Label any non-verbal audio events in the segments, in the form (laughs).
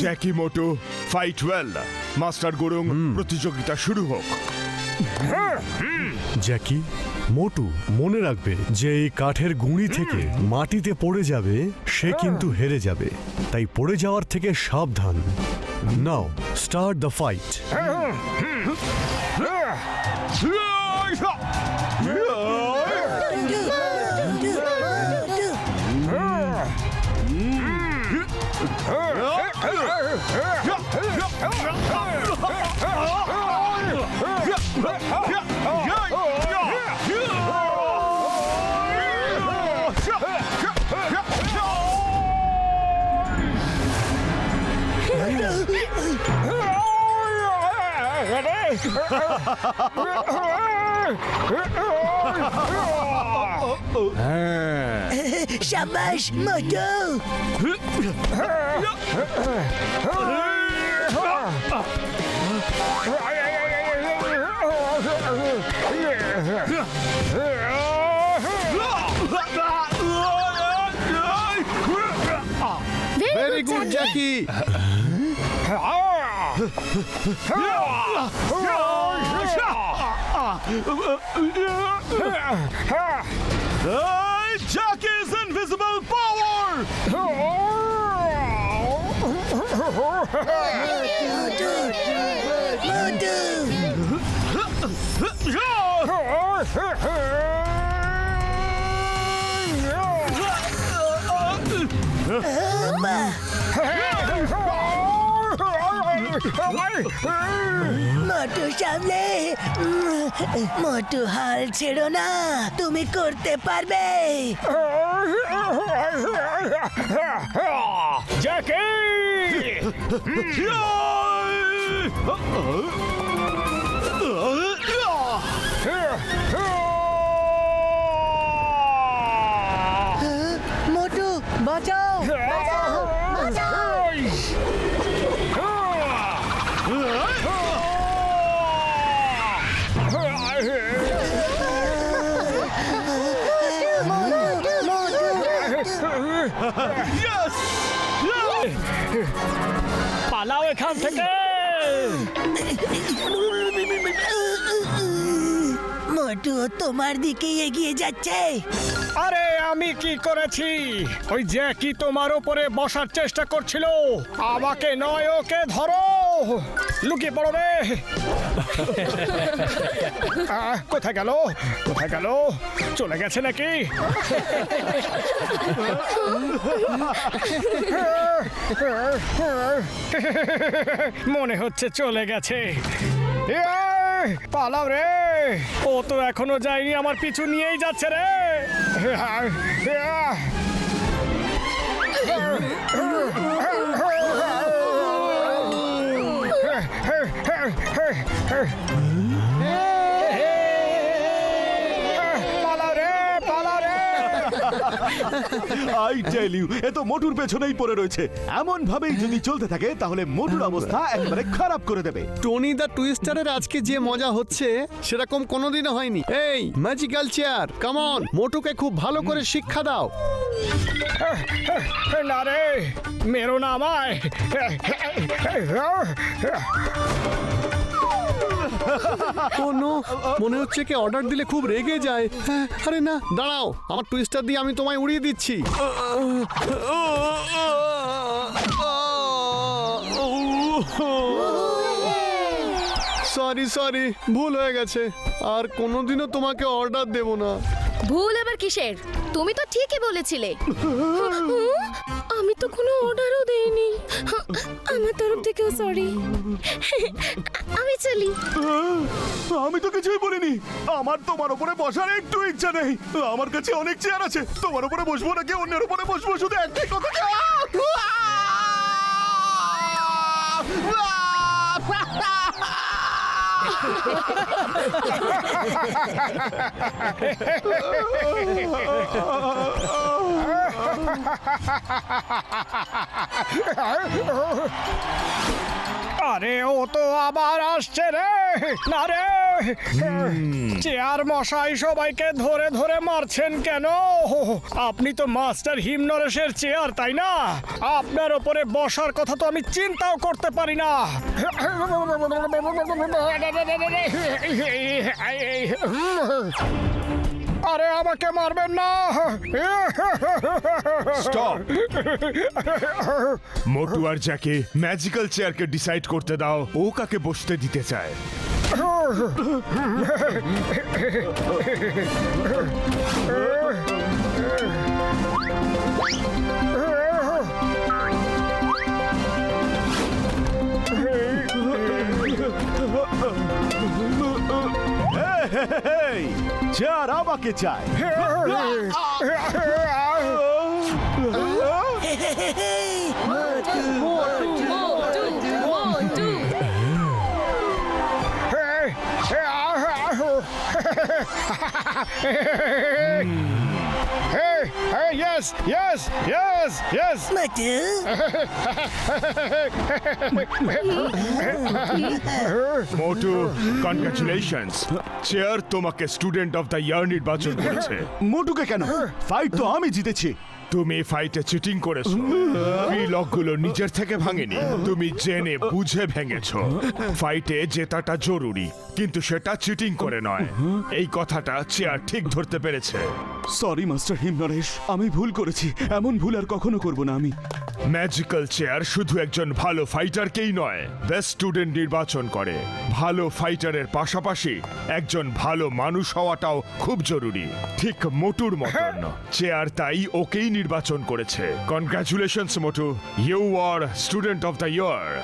Jackie Motu fight well master Gurung প্রতিযোগিতা শুরু হোক। জ্যাকি মোটু মনে রাখবে যে এই কাঠের গুঁড়ি থেকে মাটিতে পড়ে যাবে সে কিন্তু হেরে যাবে। তাই পড়ে যাওয়ার থেকে সাবধান। নাও স্টার্ট দ্য ফাইট সাবাস Motu very good Jackie Jackie's invisible power Motu Motu Motu সামলে। মোটু হাল ছেড়ো না তুমি করতে পারবে। জ্যাকি! মোটু বাঁচাও। পালাও এখান থেকে। মোটু তোমার দিকে এগিয়ে যাচ্ছে। আরে আমি কি করেছি? ওই যে কি তোমার উপরে বসার চেষ্টা করছিল আমাকে নয় ওকে ধরো। লুকিয়ে পড়ো রে। (laughs) আহ, কোথায় গেল? কোথায় গেল? চলে গেছে নাকি? মনে হচ্ছে চলে গেছে। এই, পালাও রে। ও তো এখনও যায়নি আমার পিছু নিয়েই যাচ্ছে রে। আই টেল ইউ এ তো মোটুর পেছনেই পড়ে রয়েছে। এমন ভাবেই যদি চলতে থাকে তাহলে মোটুর অবস্থা একেবারে খারাপ করে দেবে। টনি দ্য টুইস্টারের আজকে যে মজা হচ্ছে সেরকম কোনোদিনও হয়নি। এই ম্যাজিক্যাল চেয়ার কামন মোটুকে খুব ভালো করে শিক্ষা দাও। না রে মেরো না আমায়। ও নো মনে হচ্ছে কি অর্ডার দিলে খুব রেগে যায়। হ্যাঁ, আরে না দাঁড়াও আমার টুইস্টার দিয়ে আমি তোমায় উড়িয়ে দিচ্ছি। সরি সরি ভুল হয়ে গেছে। আর কোনোদিনও তোমাকে অর্ডার দেব না। ভুল আবার কিসের? তুমি তো ঠিকই বলেছিলে। (laughs) তো কোনো অর্ডারও দেইনি আমার তরফ থেকেও সরি আমি চলি। আমি তো কিছুই বলিনি। আমার তোমার উপরে বসার একটু ইচ্ছা নেই। আমার কাছে অনেক চেয়ার আছে। তোমার উপরে বসবো নাকি অন্যের উপরে বসবো? শুধু একটাই কথা। আরে ও তো আবার আসছে রে। না রে। চেয়ার মশাই সবাইকে ধরে ধরে মারছেন কেন? আপনি তো মাস্টার হিমনরেশের চেয়ার তাই না? আপনার ওপরে বসার কথা তো আমি চিন্তাও করতে পারি না। আরে আমাকে মারবেন না। স্টপ। মোটু আর জ্যাকি ম্যাজিক্যাল চেয়ারকে ডিসাইড করতে দাও। ও কাকে বসতে দিতে চায়? এই, চেয়ার আমাকে চাই Hey, hey, yes, yes, yes, yes. Motu Motu congratulations chair তোমাকে স্টুডেন্ট অফ দ্য ইয়ার নির্বাচন (laughs) করেছে। মোটুকে কেন ফাইট তো আমি জিতেছি তুমি ফাইটে চিটিং করেছ। (laughs) এই লকগুলো নিজের থেকে ভাঙেনি। তুমি জেনে বুঝে ভেঙেছো। ফাইটে জেতাটা জরুরি কিন্তু সেটা চিটিং করে নয়। এই কথাটা চেয়ার ঠিক ধরতে পেরেছে। সরি মাস্টার হিমনরেশ আমি ভুল করেছি। এমন ভুল আর কখনো করব না আমি। ম্যাজিক্যাল চেয়ার শুধু একজন ভালো ফাইটারকেই নয় বেস্ট স্টুডেন্ট নির্বাচন করে। ভালো ফাইটারের পাশাপাশি একজন ভালো মানুষ হওয়াটাও খুব জরুরি। ঠিক মোটুর মতন। চেয়ার তাই ওকেই নির্বাচন করেছে। Congratulations Motu. You are student of the year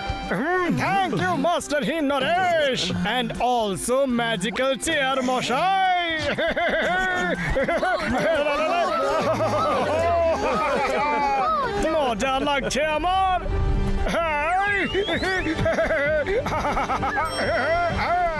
Thank you, Master Himnaresh, and also Magical Chair Moshai. (laughs) (laughs) (laughs) মজা লাগছে আমার। হাই (laughs)